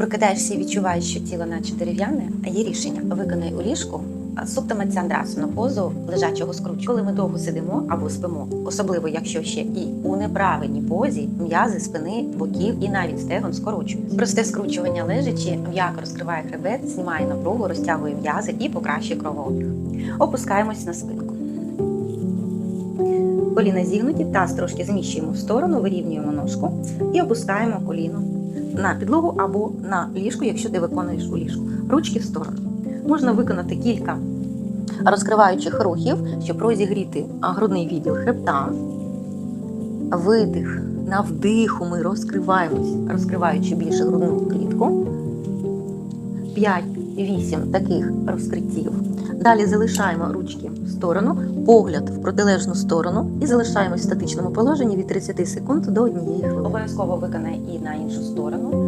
Прокидаєшся і відчуваєш, що тіло наче дерев'яне, а є рішення. Виконай у ліжку суптамацяндрасану позу лежачого скручу. Коли ми довго сидимо або спимо, особливо якщо ще і у неправильній позі м'язи спини, боків і навіть стегон скорочуються. Просте скручування лежачи м'яко розкриває хребет, знімає напругу, розтягує м'язи і покращує кровообіг. Опускаємось на спинку. Коліна зігнуті, таз трошки зміщуємо в сторону, вирівнюємо ножку і опускаємо коліно на підлогу або на ліжку, якщо ти виконуєш у ліжку. Ручки в сторону. Можна виконати кілька розкриваючих рухів, щоб розігріти грудний відділ хребта. Видих. На вдиху ми розкриваємось, розкриваючи більше грудну клітку. 5-8 таких розкриттів. Далі залишаємо ручки в сторону, погляд в протилежну сторону і залишаємось в статичному положенні від 30 секунд до однієї хвилини. Обов'язково виконай і на іншу сторону.